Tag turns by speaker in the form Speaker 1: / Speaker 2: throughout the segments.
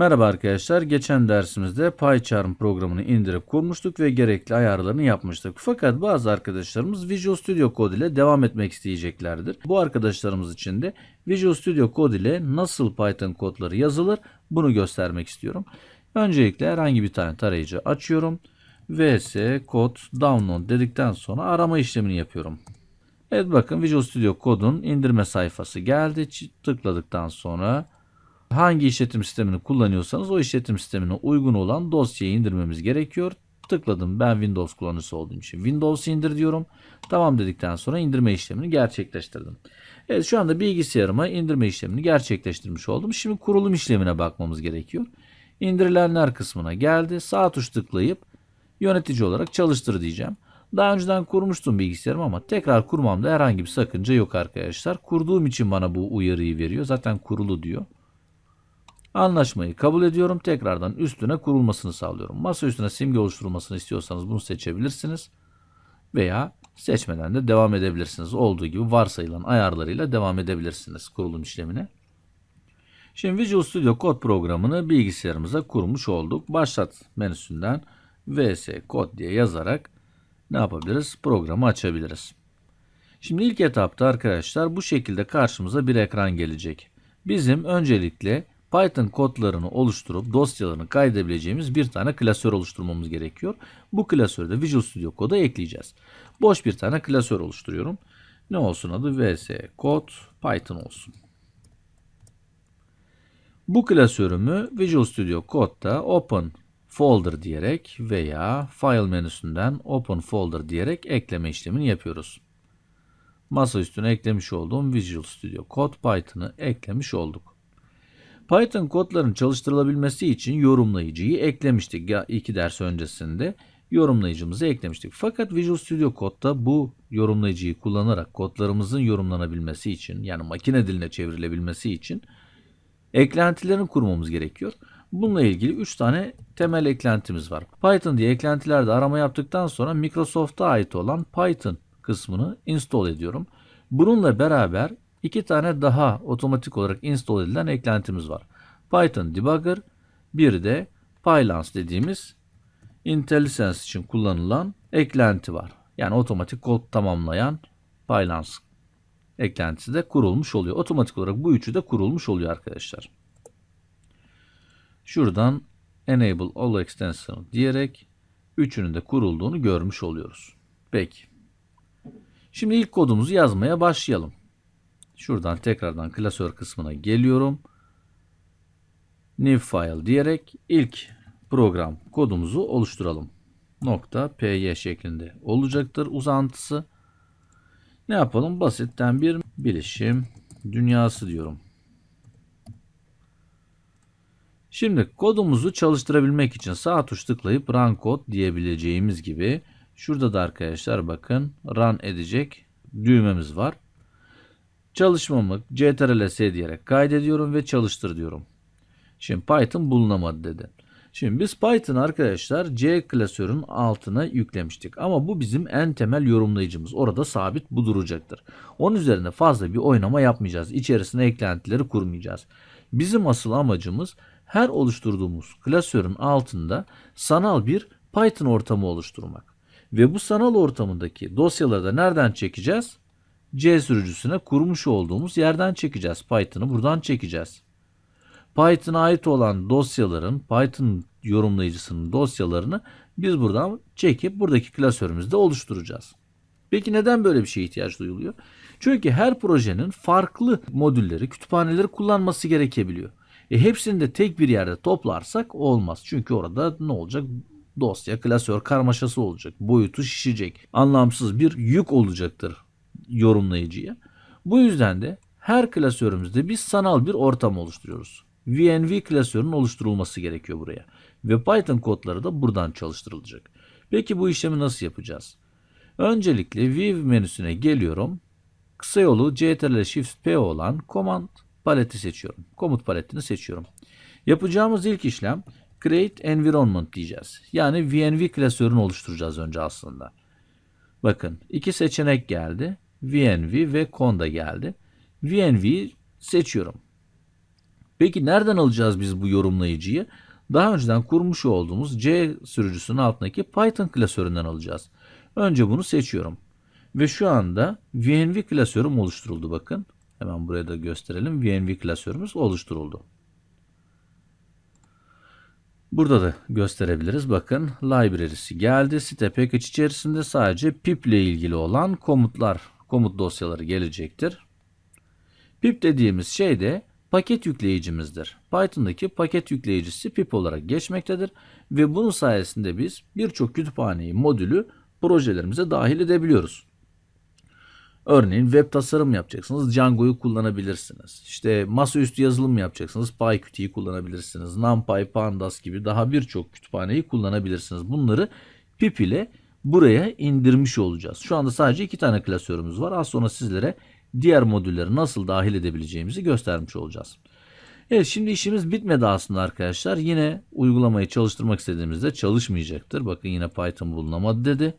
Speaker 1: Merhaba arkadaşlar. Geçen dersimizde PyCharm programını indirip kurmuştuk ve gerekli ayarlarını yapmıştık. Fakat bazı arkadaşlarımız Visual Studio Code ile devam etmek isteyeceklerdir. Bu arkadaşlarımız için de Visual Studio Code ile nasıl Python kodları yazılır bunu göstermek istiyorum. Öncelikle herhangi bir tane tarayıcı açıyorum. vs code download dedikten sonra arama işlemini yapıyorum. Evet bakın Visual Studio Code'un indirme sayfası geldi. Tıkladıktan sonra hangi işletim sistemini kullanıyorsanız o işletim sistemine uygun olan dosyayı indirmemiz gerekiyor. Tıkladım ben Windows kullanıcısı olduğum için Windows indir diyorum. Tamam dedikten sonra indirme işlemini gerçekleştirdim. Evet şu anda bilgisayarıma indirme işlemini gerçekleştirmiş oldum. Şimdi kurulum işlemine bakmamız gerekiyor. İndirilenler kısmına geldi. Sağ tuş tıklayıp yönetici olarak çalıştır diyeceğim. Daha önceden kurmuştum bilgisayarımı ama tekrar kurmamda herhangi bir sakınca yok arkadaşlar. Kurduğum için bana bu uyarıyı veriyor. Zaten kurulu diyor. Anlaşmayı kabul ediyorum. Tekrardan üstüne kurulmasını sağlıyorum. Masa üstüne simge oluşturulmasını istiyorsanız bunu seçebilirsiniz. Veya seçmeden de devam edebilirsiniz. Olduğu gibi varsayılan ayarlarıyla devam edebilirsiniz kurulum işlemine. Şimdi Visual Studio Code programını bilgisayarımıza kurmuş olduk. Başlat menüsünden vs code diye yazarak ne yapabiliriz? Programı açabiliriz. Şimdi ilk etapta arkadaşlar bu şekilde karşımıza bir ekran gelecek. Bizim öncelikle Python kodlarını oluşturup dosyalarını kaydedebileceğimiz bir tane klasör oluşturmamız gerekiyor. Bu klasörü de Visual Studio Code'a ekleyeceğiz. Boş bir tane klasör oluşturuyorum. Ne olsun adı? vs code python olsun. Bu klasörümü Visual Studio Code'da open folder diyerek veya file menüsünden open folder diyerek ekleme işlemini yapıyoruz. Masa üstüne eklemiş olduğum Visual Studio Code Python'ı eklemiş olduk. Python kodların çalıştırılabilmesi için yorumlayıcıyı eklemiştik. Ya iki ders öncesinde yorumlayıcımızı eklemiştik. Fakat Visual Studio Code'da bu yorumlayıcıyı kullanarak kodlarımızın yorumlanabilmesi için yani makine diline çevrilebilmesi için eklentilerini kurmamız gerekiyor. Bununla ilgili 3 tane temel eklentimiz var. Python diye eklentilerde arama yaptıktan sonra Microsoft'a ait olan Python kısmını install ediyorum. Bununla beraber iki tane daha otomatik olarak install edilen eklentimiz var. Python Debugger, bir de Pylance dediğimiz IntelliSense için kullanılan eklenti var. Yani otomatik kod tamamlayan Pylance eklentisi de kurulmuş oluyor. Otomatik olarak bu üçü de kurulmuş oluyor arkadaşlar. Şuradan Enable All Extension diyerek üçünün de kurulduğunu görmüş oluyoruz. Peki. Şimdi ilk kodumuzu yazmaya başlayalım. Şuradan tekrardan klasör kısmına geliyorum. New file diyerek ilk program kodumuzu oluşturalım. Nokta py şeklinde olacaktır uzantısı. Ne yapalım? Basitten bir bilişim dünyası diyorum. Şimdi kodumuzu çalıştırabilmek için sağ tuş tıklayıp run code diyebileceğimiz gibi şurada da arkadaşlar bakın run edecek düğmemiz var. Çalışmamı ctrl-s diyerek kaydediyorum ve çalıştır diyorum. Şimdi Python bulunamadı dedi. Şimdi biz Python arkadaşlar C klasörün altına yüklemiştik. Ama bu bizim en temel yorumlayıcımız. Orada sabit bu duracaktır. Onun üzerine fazla bir oynama yapmayacağız. İçerisine eklentileri kurmayacağız. Bizim asıl amacımız her oluşturduğumuz klasörün altında sanal bir Python ortamı oluşturmak. Ve bu sanal ortamındaki dosyaları da nereden çekeceğiz? C sürücüsüne kurmuş olduğumuz yerden çekeceğiz. Python'ı buradan çekeceğiz. Python'a ait olan dosyaların, Python yorumlayıcısının dosyalarını biz buradan çekip buradaki klasörümüzde oluşturacağız. Peki neden böyle bir şeye ihtiyaç duyuluyor? Çünkü her projenin farklı modülleri, kütüphaneleri kullanması gerekebiliyor. E hepsini de tek bir yerde toplarsak olmaz. Çünkü orada ne olacak? Dosya, klasör karmaşası olacak. Boyutu şişecek. Anlamsız bir yük olacaktır yorumlayıcıya. Bu yüzden de her klasörümüzde biz sanal bir ortam oluşturuyoruz. VNV klasörünün oluşturulması gerekiyor buraya. Ve Python kodları da buradan çalıştırılacak. Peki bu işlemi nasıl yapacağız? Öncelikle View menüsüne geliyorum. Kısa yolu Ctrl Shift P olan Command paleti seçiyorum. Komut paletini seçiyorum. Yapacağımız ilk işlem Create Environment diyeceğiz. Yani VNV klasörünü oluşturacağız önce aslında. Bakın iki seçenek geldi. VNV ve Conda geldi. VNV seçiyorum. Peki nereden alacağız biz bu yorumlayıcıyı? Daha önceden kurmuş olduğumuz C sürücüsünün altındaki Python klasöründen alacağız. Önce bunu seçiyorum. Ve şu anda VNV klasörüm oluşturuldu bakın. Hemen buraya da gösterelim. VNV klasörümüz oluşturuldu. Burada da gösterebiliriz. Bakın library'si geldi. Site package içerisinde sadece pip ile ilgili olan komutlar, komut dosyaları gelecektir. Pip dediğimiz şey de paket yükleyicimizdir. Python'daki paket yükleyicisi pip olarak geçmektedir ve bunun sayesinde biz birçok kütüphaneyi, modülü projelerimize dahil edebiliyoruz. Örneğin web tasarım yapacaksınız, Django'yu kullanabilirsiniz. İşte masaüstü yazılım yapacaksınız, PyQt'yi kullanabilirsiniz. NumPy, Pandas gibi daha birçok kütüphaneyi kullanabilirsiniz. Bunları pip ile buraya indirmiş olacağız. Şu anda sadece iki tane klasörümüz var. Az sonra sizlere diğer modülleri nasıl dahil edebileceğimizi göstermiş olacağız. Evet şimdi işimiz bitmedi aslında arkadaşlar. Yine uygulamayı çalıştırmak istediğimizde çalışmayacaktır. Bakın yine Python bulunamadı dedi.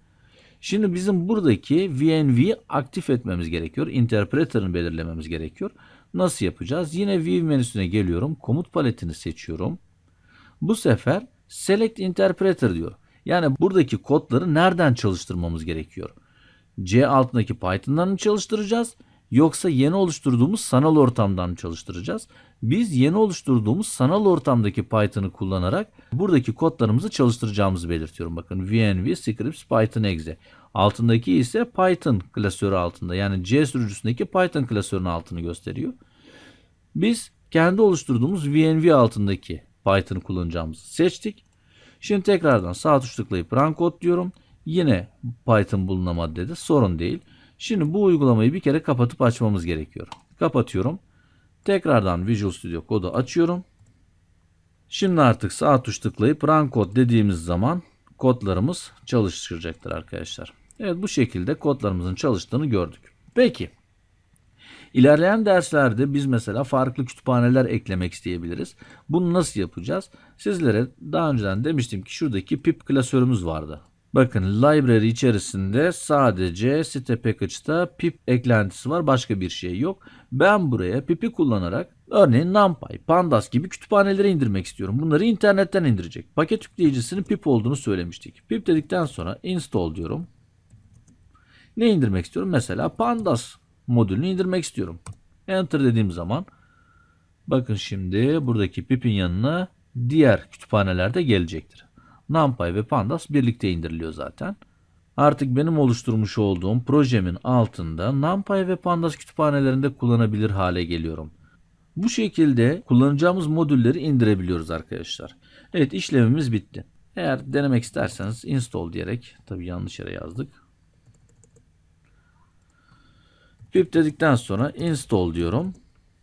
Speaker 1: Şimdi bizim buradaki VNV'yi aktif etmemiz gerekiyor. Interpreter'ını belirlememiz gerekiyor. Nasıl yapacağız? Yine View menüsüne geliyorum. Komut paletini seçiyorum. Bu sefer Select Interpreter diyor. Yani buradaki kodları nereden çalıştırmamız gerekiyor? C altındaki Python'dan mı çalıştıracağız? Yoksa yeni oluşturduğumuz sanal ortamdan mı çalıştıracağız? Biz yeni oluşturduğumuz sanal ortamdaki Python'ı kullanarak buradaki kodlarımızı çalıştıracağımızı belirtiyorum. Bakın VNV scripts Python exe. Altındaki ise Python klasörü altında. Yani C sürücüsündeki Python klasörünün altını gösteriyor. Biz kendi oluşturduğumuz VNV altındaki Python'ı kullanacağımızı seçtik. Şimdi tekrardan sağ tuş tıklayıp run code diyorum. Yine Python bulunamadı dedi. Sorun değil. Şimdi bu uygulamayı bir kere kapatıp açmamız gerekiyor. Kapatıyorum. Tekrardan Visual Studio Code'u açıyorum. Şimdi artık sağ tuş tıklayıp Run Code dediğimiz zaman kodlarımız çalışacaktır arkadaşlar. Evet bu şekilde kodlarımızın çalıştığını gördük. Peki. İlerleyen derslerde biz mesela farklı kütüphaneler eklemek isteyebiliriz. Bunu nasıl yapacağız? Sizlere daha önceden demiştim ki şuradaki pip klasörümüz vardı. Bakın library içerisinde sadece site package'da pip eklentisi var. Başka bir şey yok. Ben buraya pip'i kullanarak örneğin NumPy, Pandas gibi kütüphaneleri indirmek istiyorum. Bunları internetten indirecek. Paket yükleyicisinin pip olduğunu söylemiştik. Pip dedikten sonra install diyorum. Ne indirmek istiyorum? Mesela Pandas modülünü indirmek istiyorum. Enter dediğim zaman bakın şimdi buradaki pip'in yanına diğer kütüphaneler de gelecektir. NumPy ve Pandas birlikte indiriliyor zaten. Artık benim oluşturmuş olduğum projemin altında NumPy ve Pandas kütüphanelerinde kullanabilir hale geliyorum. Bu şekilde kullanacağımız modülleri indirebiliyoruz arkadaşlar. Evet işlemimiz bitti. Eğer denemek isterseniz install diyerek tabi yanlış yere yazdık. Pip dedikten sonra install diyorum.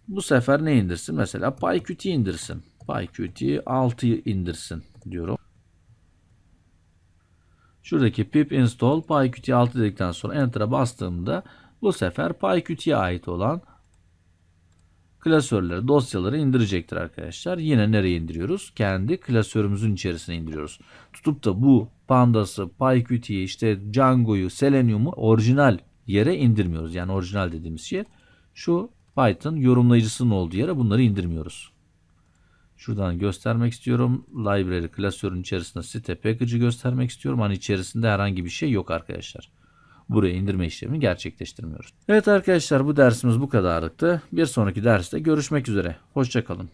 Speaker 1: Bu sefer ne indirsin? Mesela PyQt indirsin. PyQt 6'yı indirsin diyorum. Şuradaki pip install PyQt 6 dedikten sonra enter'a bastığımda bu sefer PyQt'ye ait olan klasörleri, dosyaları indirecektir arkadaşlar. Yine nereye indiriyoruz? Kendi klasörümüzün içerisine indiriyoruz. Tutup da bu Pandas'ı, PyQt'yi, işte Django'yu, Selenium'u orijinal yere indirmiyoruz. Yani orijinal dediğimiz yer şu Python yorumlayıcısının olduğu yere bunları indirmiyoruz. Şuradan göstermek istiyorum. Library klasörün içerisinde site package'ı göstermek istiyorum. Hani içerisinde herhangi bir şey yok arkadaşlar. Buraya indirme işlemini gerçekleştirmiyoruz. Evet arkadaşlar bu dersimiz bu kadarlıktı. Bir sonraki derste görüşmek üzere. Hoşçakalın.